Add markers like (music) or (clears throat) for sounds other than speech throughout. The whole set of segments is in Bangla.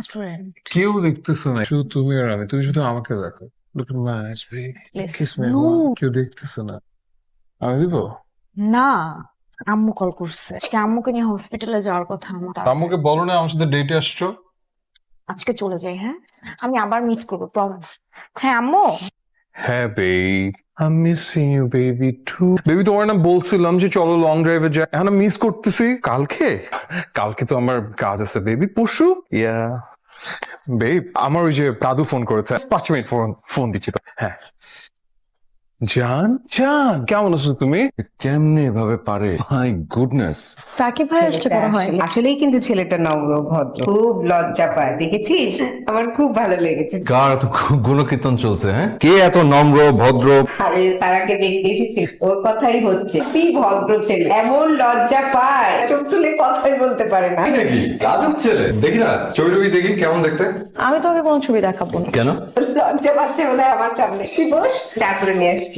স্টুডেন্ট কেউ দেখতেছে না। শুধু তুমি আর আমি। তুমি শুধু আমাকে দেখো। mom. কেউ দেখতেছে না। আমি দিব? না। আম্মু কল করছে। আজকে আম্মুকে নিয়ে হসপিটালে যাওয়ার কথা আমার আম্মুকে বলো না আমার সাথে ডেটে আসছো। আজকে চলে যাই হ্যাঁ? আমি আবার মিট করব প্রমিস হ্যাঁ আম্মু? হ্যাঁ baby I missing you baby too baby তোমার না বলছিলাম যে চলো লং ড্রাইভে যাই। এখন মিস করতেছি। কালকে? কালকে তো আমার কাজ আছে বেবি পরশু? ইয়া বেব আমার ওই যে দাদু ফোন করেছে। পাঁচ মিনিট ফোন ফোন দিচ্ছি হ্যাঁ। জান জান কেমন আছো তুমি? কেমনে এভাবে পারে? মাই গুডনেস সাকিব ভাই আসছে মনে হয়। আসলেই কিন্তু ছেলেটা নম্র ভদ্র খুব লজ্জা পায় দেখেছিস? আমার খুব ভালো লেগেছে। কার গু- গুণকীর্তন চলছে হ্যাঁ? কে এত নম্র ভদ্র? আরে সারাকে দেখতে এসেছিল ওর কথাই হচ্ছে। কি ভদ্র ছেলে এমন লজ্জা পায়। চোখ তুলে কথাই বলতে পারে না। নাকি? রাজুক ছেলে। দেখি না ছবি টবি দেখি কেমন দেখতে? আমি তোকে কোনো ছবি দেখাবো না। কেন? লজ্জা পাচ্ছে মনে হয় আমার সামনে। তুই বস চা করে নিয়ে আসছি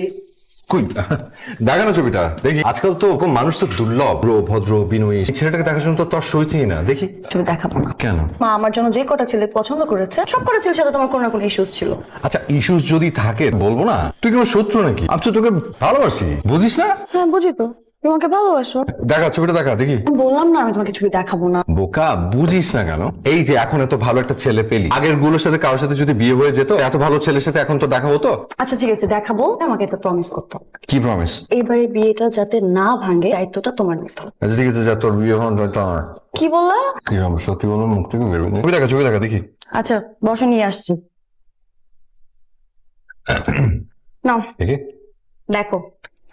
কই? (laughs) দেখা না ছবিটা দেখি। আজকাল তো কোন মানুষ তো দুর্লভ। ব্রো ভদ্র বিনয়ী। ছেলেটাকে দেখার জন্য তো তর সইছেই না দেখি। ছবি দেখাবো না। কেন? মা আমার জন্য যে কটা ছেলে পছন্দ করেছে সব কটা ছেলের সাথে তোমার কোনো না কোনো ইস্যুস ছিল। আচ্ছা ইস্যুস যদি থাকে বলব না? তুই কোনো শত্রু নাকি? আমি তো তোকে ভালোবাসি। বুঝিস না? হ্যাঁ বুঝি তো। তোমাকে ভালোবাসো? দেখা ছবিটা দেখা দেখি। বললাম না আমি তোমাকে ছবি দেখাবো না। বোকা বুঝিস না কেন? এই যে এখন এত ভালো একটা ছেলে পেলি আগেরগুলোর সাথে কারোর সাথে যদি বিয়ে হয়ে যেত এত ভালো ছেলের সাথে এখন তো দেখা হতো? আচ্ছা ঠিক আছে দেখাবো। আমাকে একটা প্রমিস করতে হবে। কি প্রমিস এইবারে বিয়েটা যাতে না ভাঙে দায়িত্বটা তোমার নিতে হবে। আচ্ছা ঠিক আছে যা তোর বিয়ে হন কি বললা? কি রকম সত্যি বলো মুখ থেকে বেরোবে না। ছবি দেখা ছবি দেখা দেখি। আচ্ছা বসো নিয়ে আসছি। (clears throat) দেখি। দেখো।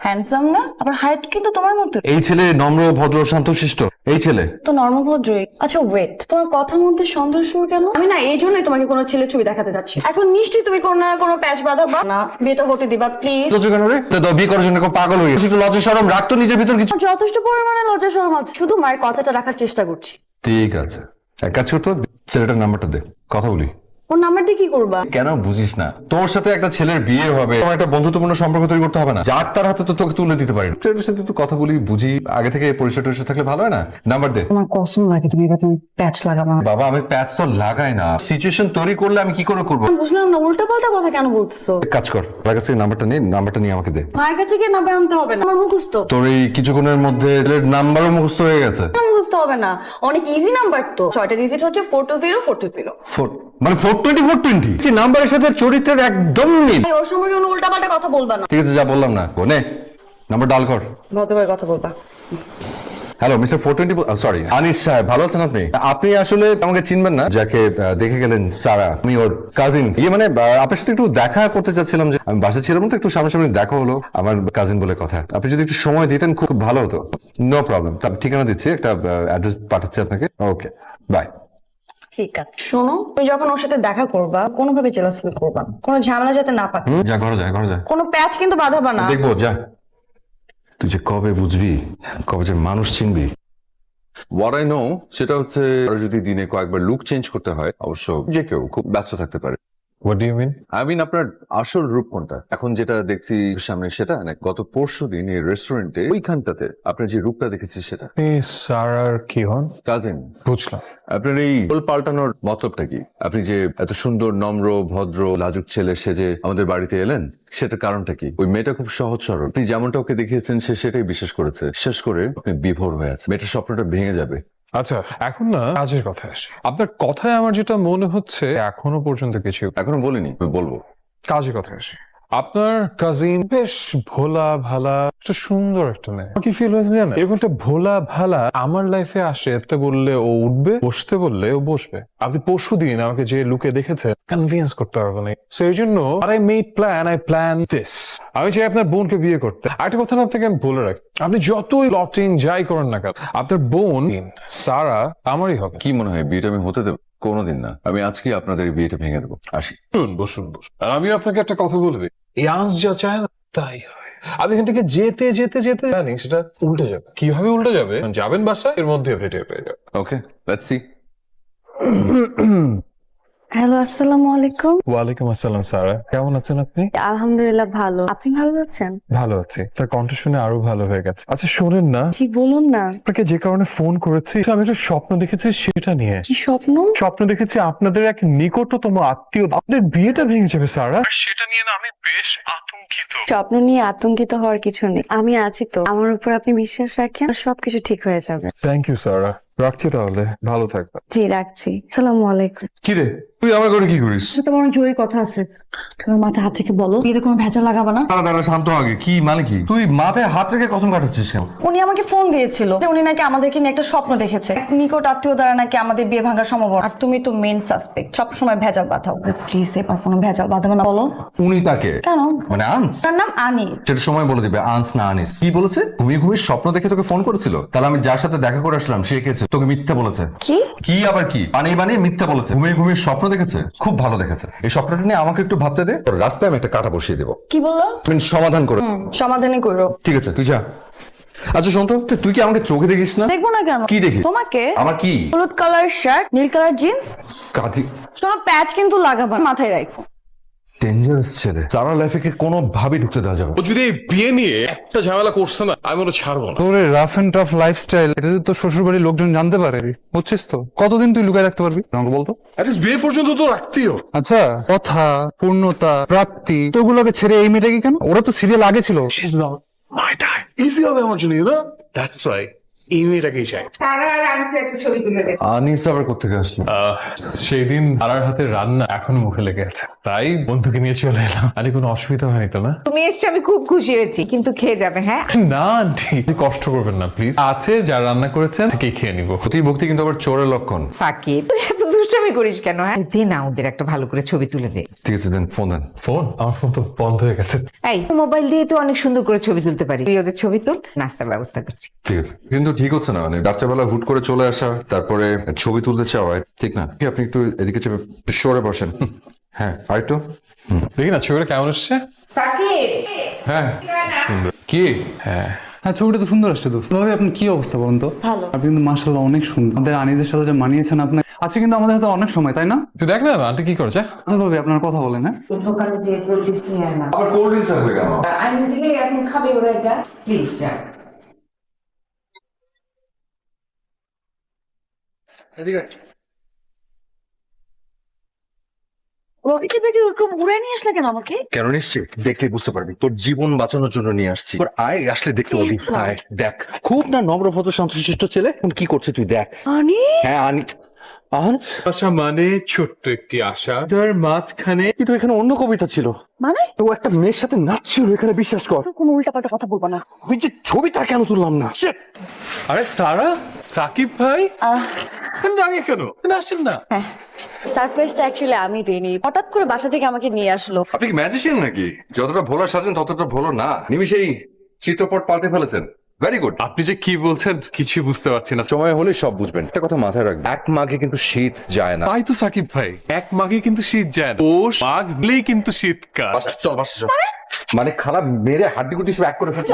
হ্যান্ডসাম না আবার হাইট কিন্তু তোমার মতো এই ছেলে নম্র ভদ্র শান্তশিষ্ট। এই ছেলে। তো নর্মাল ভদ্রই আচ্ছা ওয়েট তোমার কথার মধ্যে সন্দেহ সুর কেন? আমি না এই জন্যই তোমাকে কোনো ছেলে ছবি দেখাতে যাচ্ছি। এখন নিশ্চয়ই তুমি কোনো না কোনো প্যাচ বাঁধা বা না বিয়েটা হতে দিবা প্লিজ লজ্জা কেন রে? তো বিয়ে করার জন্য কেউ পাগল হয়ে গেছে। একটু লজ্জা সরম রাখতো নিজের ভিতর কিছু যথেষ্ট পরিমাণে লজ্জা শরম আছে। শুধু মায়ের কথাটা রাখার চেষ্টা করছি। ঠিক আছে। এক কাজ করতো ছেলেটার নাম্বারটা দে। কথা বলি। ওর কি করবা? কেন বুঝিস না। তোর সাথে একটা ছেলের বিয়ে হবে। তোমার একটা বন্ধুত্বপূর্ণ সম্পর্ক তৈরি করতে হবে না। যার তার হাতে তো তোকে তুলে দিতে পারি সাথে তো কথা বলি বুঝি আগে থেকে পরিচয় টরিচয় থাকলে ভালো হয় না? নাম্বার দে। আমার কসম লাগে তুমি এবার তুমি প্যাচ লাগাবা বাবা আমি প্যাচ তো লাগাই না। সিচুয়েশন তৈরি করলে আমি কি করে করব? বুঝলাম না উল্টা পাল্টা কথা কেন বলতেছো? এক কাজ কর তার কাছ থেকে নাম্বারটা নিয়ে নাম্বারটা নিয়ে আমাকে দে। মায়ের কাছে গিয়ে নাম্বার আনতে হবে না। আমার মুখস্থ। তোর এই কিছুক্ষণের মধ্যে নাম্বারও মুখস্থ হয়ে গেছে। না, হবে না। অনেক ইজি নাম্বার তো। ছয়টা ডিজিট হচ্ছে four two zero four two zero four মানে ফোর টোয়েন্টি ফোর টোয়েন্টি নাম্বারের সাথে চরিত্রের একদম মিল। ওর সম্পর্কে কোনো উল্টা পাল্টা কথা বলবা না। ঠিক আছে যা বললাম না। কোনে নাম্বার ডাল কর। ভদ্রভাবে কথা বলবা। Hello mister four twenty sorry Anis সাহেব ভালো আছেন আপনি? আপনি আসলে আমাকে চিনবেন না। যাকে দেখে গেলেন সারা আমি ওর কাজিন ইয়ে মানে আপনার সাথে একটু দেখা করতে চাচ্ছিলাম যে আমি বাসা ছিলাম তো একটু সামনাসামনি দেখা হলো আমার কাজিন বলে কথা। আপনি যদি একটু সময় দিতেন খুব ভালো হতো। নো প্রবলেম ঠিকানা দিচ্ছি একটা অ্যাড্রেস পাঠাচ্ছি আপনাকে। ওকে বাই ঠিক আছে। শোনো তুমি যখন ওর সাথে দেখা করবা কোনোভাবে জেলাস ফিল করবা কোনো ঝামেলা যাতে না পাক। যা ঘরে যায় ঘরে যায় কোনো প্যাচ কিন্তু বাঁধাবা না। দেখব যা। তুই যে কবে বুঝবি? কবে যে মানুষ চিনবি? হোয়াট আই নো সেটা হচ্ছে, যদি দিনে কয়েকবার লুক চেঞ্জ করতে হয়, অবশ্য যে কেউ খুব ব্যস্ত থাকতে পারে। What do you mean I mean আপনার আসল রূপ কোনটা? এখন যেটা দেখছি সামনে সেটা না গত পরশু দিন এই রেস্টুরেন্টে ওইখানটাতে আপনার যে রূপটা দেখেছি সেটা। আপনি সারার কি হন? কাজিন। বুঝলাম। আপনার এই রোল পাল্টানোর মতলবটা কি? আপনি যে এত সুন্দর নম্র ভদ্র লাজুক ছেলে সেজে আমাদের বাড়িতে এলেন সেটার কারণটা কি? ওই মেয়েটা খুব সহজ সরল। আপনি যেমনটা ওকে দেখিয়েছেন সে সেটাই বিশ্বাস করেছে। শেষ করে আপনি বিভোর হয়ে আছে মেয়েটার স্বপ্নটা ভেঙে যাবে। আচ্ছা এখন না কাজের কথা আসে। আপনার কথায় আমার যেটা মনে হচ্ছে এখনও পর্যন্ত কিছু এখনও বলিনি বলব। কাজের কথা আসে। আপনার কাজিন বেশ ভোলা ভালা একটা সুন্দর একটা মেয়ে। কি ফিল হয়েছে জানেন? এরকম একটা ভোলা ভালা আমার লাইফে আসে এতে বললে ও উঠবে বসতে বললে ও বসবে। আপনি পরশু দিন আমাকে যে লুকে দেখেছে কনভিন্স করতে পারব না। সো এই জন্য I made plan I plan this আমি চাই আপনার বোনকে বিয়ে করতে। আরেকটা কথা না আপনাকে আমি বলে রাখি আপনি যতই লটিং যাই করেন না কেন আপনার বোন সারা আমারই হবে। কি মনে হয় বিয়েটা আমি হতে দেবো? কোনোদিন না। আমি আজকে আপনাদের বিয়েটা ভেঙে দেবো। আসি। বসুন বসুন। বসুন আর আমি আপনাকে একটা কথা বলবি এই আঁশ যা চায় না তাই হয়। আপনি এখান থেকে যেতে যেতে যেতে জানি সেটা উল্টে যাবে। কীভাবে উল্টে যাবে? যাবেন বাসায় এর মধ্যে ভেটে পেয়ে যাবে ওকে লেটস সি হ্যালো আসসালামু আলাইকুম। ওয়ালাইকুম আসসালাম সারা। কেমন আছেন আপনি? আলহামদুলিল্লাহ ভালো। আপনি ভালো আছেন? ভালো আছি। তার কণ্ঠ শুনে আরও ভালো হয়ে গেছে। আচ্ছা শোনেন না। জি বলুন না। আপনাকে যে কারণে ফোন করেছি আমি একটা স্বপ্ন দেখেছি সেটা নিয়ে। কি স্বপ্ন? স্বপ্ন দেখেছি আপনাদের এক নিকটতম আত্মীয় আপনাদের বিয়েটা ভেঙে যাবে সারা। সেটা নিয়ে না আমি বেশ আতঙ্কিত। স্বপ্ন নিয়ে আতঙ্কিত হওয়ার কিছু নেই। আমি আছি তো। আমার উপর আপনি বিশ্বাস রাখেন সবকিছু ঠিক হয়ে যাবে। Thank you Sara. রাখছি তাহলে ভালো থাকবে জি রাখছি। সালামু আলাইকুম। কিরে তুই আমার ঘরে কি করিস? তোমার অনেক জরুরি কথা আছে। তোমার মাথায় হাত থেকে বলো। কোনো ভেজা লাগাবা না? দাঁড়া দাঁড়া শান্ত আগে। কি মানে কি? তুই মাথায় হাত রেখে কসম কাটাচ্ছিস কেন? উনি আমাকে ফোন দিয়েছিল যে উনি নাকি আমাদেরকে নিয়ে একটা স্বপ্ন দেখেছে। এক নিকট আত্মীয় দ্বারা নাকি আমাদের বিয়ে ভাঙার সম্ভাবনা। আর তুমি তো মেন সাসপেক্ট সবসময় ভেজাল বাঁধাও। প্লিজ এবার কোনো ভেজাল বাঁধাবে না বলো। উনি তাকে কেন? মানে আনস? তার নাম আনি সেটা সময় বলে দিবে আনস না আনিস। কি বলেছে? ঘুমিয়ে ঘুমিয়ে স্বপ্ন দেখে তোকে ফোন করেছিল? তাহলে আমি যার সাথে দেখা করে আসলাম সে কেছে তোকে মিথ্যা বলেছে। কি? কি আবার কি? বানিয়ে বানিয়ে মিথ্যা বলেছে। ঘুমিয়ে ঘুমিয়ে স্বপ্ন দেখেছে? খুব ভালো দেখেছে। এই স্বপ্নটা নিয়ে আমাকে একটু ভাবতে দে। তোর রাস্তায় আমি একটা কাটা বসিয়ে দেবো। কি বলল? সমাধান করো সমাধানই করো ঠিক আছে তুই যা। আচ্ছা শোন তো তুই কি আমাকে চোখে দেখিস না? দেখব না কেন? কি দেখি? তোমাকে আমার কি? হলুদ কালার শার্ট নীল কালার জিন্স কাঁধি শোনো প্যাচ কিন্তু লাগাবা মাথায় রাখো ডেঞ্জারাস ছেলে। সারা লাইফে কি কোনো ভাবে ঢুকতে দেওয়া যাবে ও যদি এই বিয়ে নিয়ে একটা ঝামেলা করছে না আমি ওটা ছাড়বো না। তোর রাফ এন্ড টাফ লাইফস্টাইল এটা যদি তোর শ্বশুর বাড়ির লোকজন জানতে পারে বুঝছিস তো? কতদিন তুই লুকায় রাখতে পারবি? আমাকে বলতো? অ্যাটলিস্ট বিয়ে পর্যন্ত তো রাখতেও আচ্ছা কথা পূর্ণতা প্রাপ্তি তো ওগুলোকে ছেড়ে এই মেয়েটাকে কেন? ওরা তো সিরিয়াল আগে ছিল। She's not my type. Easy হবে আমার জন্য, you know? That's এই মেয়েটাকেই চাই। তারা আর আনিসের একটা ছবি তুলে দে আনিস আবার কোথেকে আসলো? সেই দিন তারার হাতে রান্না এখনও মুখে লেগে আছে। তাই বন্ধুকে নিয়ে চলে এলাম। আরে কোনো অসুবিধা হয়নি তো না? তুমি এসছো আমি খুব খুশি হয়েছি কিন্তু খেয়ে যাবে হ্যাঁ? (laughs) না আন্টি কষ্ট করবেন না প্লিজ। আছে যা রান্না করেছেন থেকে খেয়ে নিবো। প্রতি ভক্তি কিন্তু আবার চোরের লক্ষণ। সাকিব তুই এত দুষ্টামি করিস কেন হ্যাঁ? দে না ওদের একটা ভালো করে ছবি তুলে দে। ঠিক আছে দেন ফোন দেন। ফোন আমার ফোন তো বন্ধ হয়ে গেছে। এই মোবাইল দিয়ে তো অনেক সুন্দর করে ছবি তুলতে পারি। তুই ওদের ছবি তুল নাস্তার ব্যবস্থা করছি। ঠিক আছে। কিন্তু ঠিক হচ্ছে না মানে রাত্রেবেলা হুট করে চলে আসা তারপরে ছবি তুলতে চাওয়া ঠিক না? কি আপনি একটু এদিকে চেপে সরে বসেন। হ্যাঁ আর একটু দেখি না ছবিটা কেমন এসছে? সাকিব! হ্যাঁ কি? হ্যাঁ। ছবিটা তো সুন্দর আসছে দোস্ত। ভাবি আপনার কি অবস্থা বলুন তো? ভালো। আপনি কিন্তু মার্শাল্লাহ অনেক সুন্দর। আমাদের আনিজের সাথে যে মানিয়েছেন আপনার আজকে কিন্তু আমাদের হাতে অনেক সময় তাই না? তুই দেখ না আন্টি কি করছে? আচ্ছা ভাবি আপনার কথা বলেন হ্যাঁ? দোকানে যে কোল্ড ড্রিঙ্কস নিয়ে আয় না। আবার কোল্ড ড্রিঙ্কস আসবে কেন? আইন দিলে এখন খাবে ওরা এটা। প্লিজ যা রকেট বেটি ওরকম উড়াই নিয়ে আসলে কেন আমাকে? কেন নিশ্চিত? দেখলে বুঝতে পারবি। তোর জীবন বাঁচানোর জন্য নিয়ে আসছি। তোর আয় আসলে দেখতে পাবি। আয় দেখ। খুব না নম্র ভদ্র শান্তশিষ্ট ছেলে। এখন কি করছে তুই দেখ। আনি? হ্যাঁ আনি। আহান্স আশা মানে ছোট্ট একটি আশা। তার মাঝখানে কিন্তু এখানে অন্য কবিতা ছিল। মানে? ও একটা মেয়ের সাথে নাচছিল এখানে বিশ্বাস কর। কোনো উল্টাপাল্টা কথা বলব না। ওই যে ছবিটা কেন তুললাম না! আরে সারা সাকিব ভাই? দাঁড়িয়ে কেন? কেন আসেন না। হ্যাঁ। সারপ্রাইজটা অ্যাকচুয়ালি আমি দিইনি। হঠাৎ করে বাসা থেকে আমাকে নিয়ে আসলো। আপনি কি ম্যাজিশিয়ান নাকি? যতটা ভোলা সাজেন ততটা ভোলো না। নিমিশেই চিত্রপট পাল্টে ফেলেছেন। ভেরি গুড আপনি যে কি বলছেন কিছুই বুঝতে পারছি না। সময় হলে সব বুঝবেন। একটা কথা মাথায় রাখবেন এক মাঘে কিন্তু শীত যায় না। তাই তো সাকিব ভাই এক মাঘে কিন্তু শীত যায় না। পৌষ মাঘ বলেই কিন্তু শীতকাল। বাসা, চল বাসা চল। মানে? খারাপ মেরে হাড্ডি গুটি সব এক করে ফেলছে।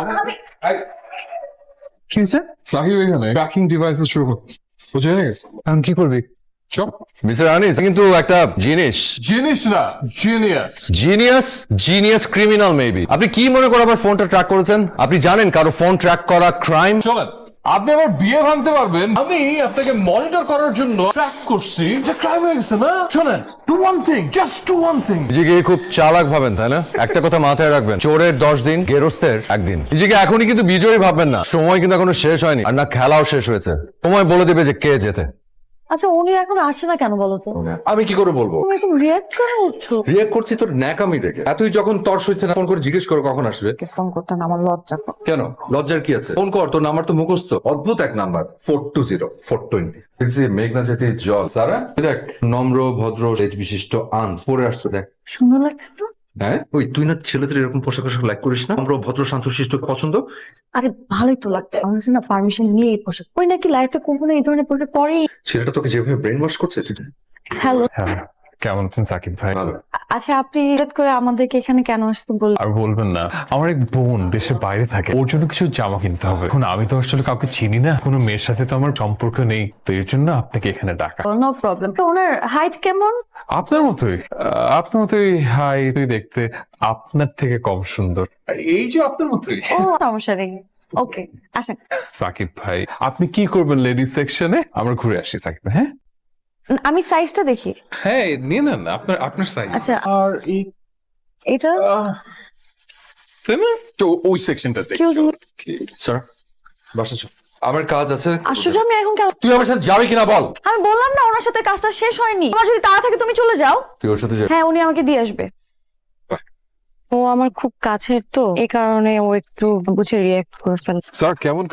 কি হয়েছে? সাকিব এখানে ট্র্যাকিং ডিভাইসেস শুরু করছে। বুঝে গেছে এখন কি করবি? মিস্টার আনিস কিন্তু একটা জিনিস। জিনিস না genius genius? Genius criminal maybe. আপনি কি মনে করে আবার ফোনটা ট্র্যাক করেছেন? আপনি জানেন কারও ফোন ট্র্যাক করা ক্রাইম চলেন আপনি আমার বিয়ে ভাঙতে পারবেন। আমি আপনাকে মনিটর করার জন্য ট্র্যাক করছি। যে ক্রাইম হয়ে গেছে না? শোনেন to one thing just to one thing নিজেকে খুব চালাক ভাবেন তাই না? একটা কথা মাথায় রাখবেন চোরের দশ দিন গেরস্তের একদিন। নিজেকে এখনই কিন্তু বিজয়ী ভাববেন না। সময় কিন্তু এখনও শেষ হয়নি আর না খেলাও শেষ হয়েছে। সময় বলে দেবে যে কে যেতে। আচ্ছা উনি এখন আসছে না কেন বলো তো? আমি কি করে বলব? তুমি এখন রিয়াক্ট কেন করছ? রিয়েক্ট করছি তোর ন্যাকামি দেখে। এতই যখন তর্স হচ্ছে না ফোন করে জিজ্ঞেস করো কখন আসবে। ফোন করতে না আমার লজ্জা কেন? লজ্জার কি আছে? ফোন কর তোর নাম্বার তো মুখস্থ। অদ্ভুত এক number. Four two zero four twenty. দেখছি মেঘনা জাতির জল সারা? দেখ নম্র ভদ্র রেজ বিশিষ্ট আনস। পরে আসছে দেখ। সুন্দর লাগছে তো? হ্যাঁ? ওই তুই না ছেলেদের এরকম পোশাক আশাক লাইক করিস না? আমরা ভদ্র শান্ত শিষ্ট পছন্দ? আরে ভালোই তো লাগছে। আমার কাছে না পারমিশন নিয়ে এই পোশাক। ওই নাকি লাইফে কখনো এই ধরনের পোশাক পরে ছেলেটা তোকে যেভাবে ব্রেন ওয়াশ করছে তুই হ্যালো হ্যাঁ। কেমন আছেন সাকিব ভাই? আচ্ছা আপনি হঠাৎ করে আমাদেরকে এখানে কেন আসতে বললেন? আর বলবেন না। আমার এক বোন দেশের বাইরে থাকে। ওর জন্য কিছু জামা কিনতে হবে। এখন আমি তো আসলে কাউকে চিনি না। কোনো মেয়ের সাথে তো আমার সম্পর্ক নেই। তো এর জন্য আপনাকে এখানে ডাকা। নো প্রবলেম ওনার হাইট কেমন? আপনার মতোই। আহ, আপনার মতোই হাই তুই দেখতে আপনার থেকে কম সুন্দর। এই যে আপনার মতোই। ও সমস্যা নেই। ওকে আসেন। সাকিব ভাই আপনি কি করবেন লেডিস সেকশনে আমরা ঘুরে আসি সাকিব ভাই, হ্যাঁ? আমি সাইজটা দেখি। হ্যাঁ নিয়ে নেন আপনার আপনার সাইজ আচ্ছা। আর এই এটা তাই না? তো ওই সেকশনটা এক্সকিউজ মি স্যার বাসা চল। আমার কাজ আছে। আশ্চর্য আমি এখন কেন তুই আমার সাথে যাবি কিনা বল। আমি বললাম না ওনার সাথে কাজটা শেষ হয়নি। আমার যদি তাড়া থাকে তুমি চলে যাও। তুই ওর সাথে যা। হ্যাঁ উনি আমাকে দিয়ে আসবে। ও আমার খুব কাছের তো এই কারণে ও একটু বুঝে রিয়েক্ট করে ফেলে স্যার কেমন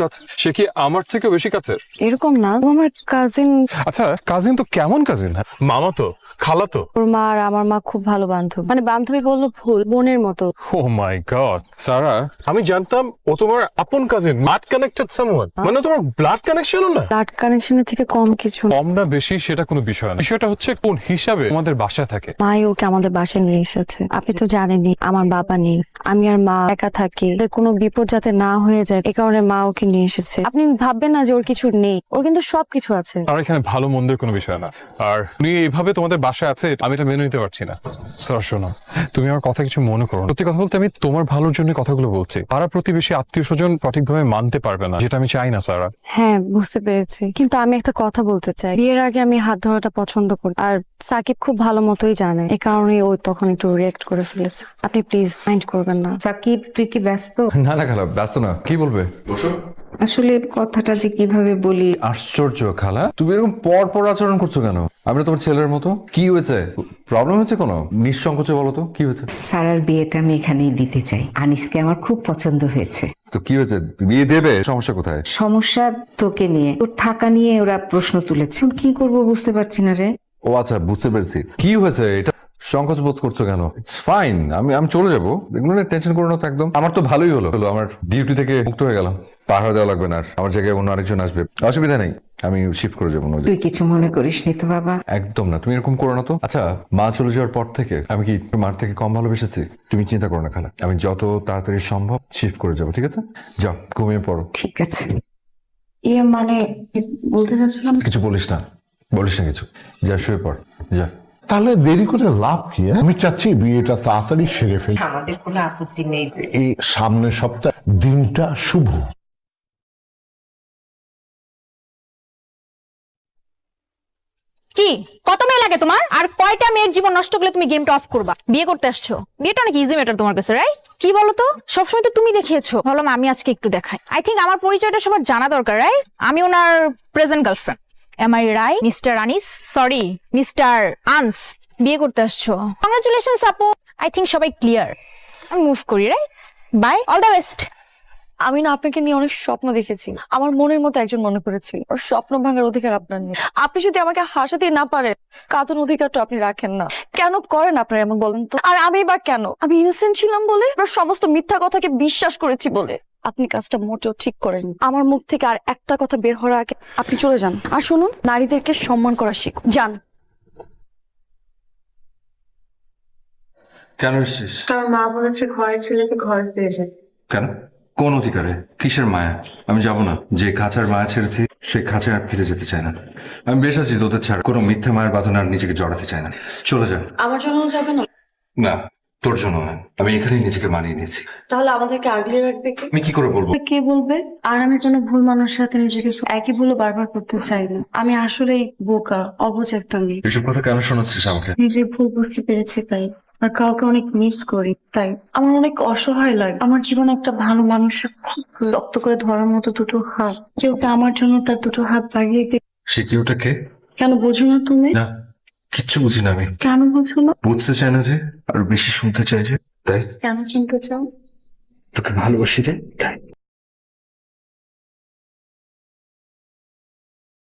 সে কি আমার থেকে বেশি কাছের? এরকম না ও আমার কাজিন আচ্ছা কাজিন তো কেমন কাজিন মামা তো খালা তো? ওর মা আর আমার মা খুব ভালো বান্ধব। মানে বান্ধবী বলল ভুল বোনের মতো। ও মাই গড সারা আমি জানতাম ও তোমার আপন কাজিন ব্লাড কানেক্টেড সামওয়ান মানে তোমার ব্লাড কানেকশনও না? ব্লাড কানেকশনের থেকে কম কিছু কম না বেশি সেটা কোনো বিষয় না। বিষয়টা হচ্ছে কোন হিসাবে আমাদের বাসায় থাকে। মাই ওকে আমাদের বাসায় নিয়ে এসেছে। আপনি তো জানেনই আমার বাবা নেই। আমি আর মা একা থাকি। কোনো বিপদ যাতে না হয়ে যায় এ কারণে মা ওকে নিয়ে এসেছে। আপনি ভাববেন না যে ওর কিছু নেই। ওর কিন্তু সবকিছু আছে। আর এখানে ভালো মন্দের কোনো বিষয় না। আর তুমি এইভাবে তোমাদের বাসায় আছে আমি এটা মেনে নিতে পারছি না। স্যার শোনো তুমি আমার কথা কিছু মনে করো সত্যি কথা বলতে আমি তোমার ভালোর জন্য কথাগুলো বলছি। পাড়া প্রতিবেশী আত্মীয় স্বজন সঠিকভাবে মানতে পারবে না যেটা আমি চাই না স্যার। হ্যাঁ বুঝতে পেরেছি। কিন্তু আমি একটা কথা বলতে চাই। বিয়ের আগে আমি হাত ধরাটা পছন্দ করি। আর সাকিব খুব ভালো মতোই জানে। এই কারণে ও তখন একটু রিয়েক্ট করে ফেলেছে। আপনি প্লিজ মাইন্ড করবেন না। সাকিব তুই কি ব্যস্ত? না না খালা ব্যস্ত না। কি বলবে? বসো। আসলে কথাটা যে কীভাবে বলি? আশ্চর্য খালা। তুমি এরকম পর পর আচরণ করছ কেন? আমি না তোমার ছেলের মতো। কি হয়েছে? প্রবলেম হচ্ছে কোনো? নিঃসংকোচে বলো তো কি হয়েছে? সারার বিয়েটা আমি এখানেই দিতে চাই। আনিসকে আমার খুব পছন্দ হয়েছে। তো কি হয়েছে? বিয়ে দেবে? সমস্যা কোথায়? সমস্যা তোকে নিয়ে। তোর থাকা নিয়ে ওরা প্রশ্ন তুলেছে। কি করব বুঝতে পারছি না রে। ও আচ্ছা বুঝতে পেরেছি। কি হয়েছে? এটা সংকোচ বোধ করছ কেন? ইটস ফাইন আমি আমি চলে যাব। এগুলো নিয়ে টেনশন করো না তো একদম। আমার তো ভালোই হলো। হলো আমার ডিউটি থেকে মুক্ত হয়ে গেলাম। পাহাড় দেওয়া লাগবে না আর। আমার জায়গায় অন্য আরেকজন আসবে। অসুবিধা নেই। আমি শিফট করে যাব। তুই কিছু মনে করিস নি তো বাবা। একদম না। তুমি এরকম করো না তো। আচ্ছা মা চলে যাওয়ার পর থেকে আমি কি মার থেকে কম ভালোবেসেছি? তুমি চিন্তা করো না খালা। আমি যত তাড়াতাড়ি সম্ভব শিফট করে যাব ঠিক আছে? যাও ঘুমিয়ে পড়ো। ঠিক আছে। ইয়ে মানে বলতে চাচ্ছিলাম কিছু বলিস না। বলিস না কিছু। যা শুয়ে পড়। যা। তাহলে দেরি করে লাভ কি হ্যাঁ? আমি চাচ্ছি বিয়েটা তাড়াতাড়ি সেরে ফেলি। আমাদের কোনো আপত্তি নেই। এই সামনের সপ্তাহ দিনটা শুভ। কি? কত মেয়ে লাগে তোমার? আর কয়টা মেয়ের জীবন নষ্ট করলে তুমি গেমটা অফ করবা? বিয়ে করতে আসছো? বিয়েটা অনেক ইজি ম্যাটার তোমার কাছে রাইট কি বলো তো সবসময় তো তুমি দেখিয়েছো। ভাবলাম আমি আজকে একটু দেখাই। আই থিঙ্ক আমার পরিচয়টা সবার জানা দরকার রাইট আমি ওনার present girlfriend am I right mister Anis sorry mister Anis বিয়ে করতে আসছো। কংগ্রাচুলেশন আপু। আই থিঙ্ক সবাই ক্লিয়ার আমি মুভ করি right bye all the best আমি না আপনাকে নিয়ে অনেক স্বপ্ন দেখেছি। আমার মনের মতো একজন মনে করেছি। ওর স্বপ্ন ভাঙার অধিকার আপনার নেই। আপনি যদি আমাকে হাসাতে না পারেন কাতন অধিকারটা আপনি রাখেন না। কেন করেন আপনার এমন বলেন তো? আর আমি বা কেন? আমি ইনোসেন্ট ছিলাম বলে সমস্ত মিথ্যা কথাকে বিশ্বাস করেছি বলে। আপনি কাজটা মোটেও ঠিক করেন আমার মুখ থেকে আর একটা কথা বের হওয়ার আগে আপনি চলে যান। আর শুনুন নারীদেরকে সম্মান করা শিখুন। যান। কেন এসছিস? কারণ মা বলেছে ঘরের ছেলেকে ঘরে পেয়ে যায় কেন? কোন অধিকারে? কিসের মায়া? আমি যাব না। যে খাঁচার মায়া ছেড়েছি সেই খাঁচায় আর ফিরে যেতে চাই না। আমি বেশ আছি তোদের ছাড়া। কোনো মিথ্যা মায়ের বাঁধনে আর নিজেকে জড়াতে চাই না। চলে যা আমার জন্য যাবে না। না। তোর জন্য না আমি এখানেই নিজেকে মানিয়ে নিয়েছি। তাহলে আমাদেরকে আগলে রাখবে কে? আমি কি করে বলব? কে বলবে? আর আমি কোনো ভুল মানুষের সাথে নিজেকে সু- একই ভুল বারবার করতে চাই না। আমি আসলেই বোকা অবুঝ একটা মেয়ে। এসব কথা কেন শোনাচ্ছিস আমাকে? নিজের ভুল বুঝতে পেরেছি তাই। আর কাউকে অনেক মিস করি তাই। আমার অনেক অসহায় লাগে। আমার জীবনে একটা ভালো মানুষের খুব রক্ত করে ধরার মতো দুটো হাত। কেউ কি আমার জন্য তার দুটো হাত বাড়িয়ে দে সে কি ওটা কে? কেন বোঝো না তুমি? না। কিচ্ছু বুঝি না আমি। কেন বুঝো না বুঝতে চাই না যে আরও বেশি শুনতে চাই যে তাই? কেন শুনতে চাও? তোকে ভালোবাসি যে তাই।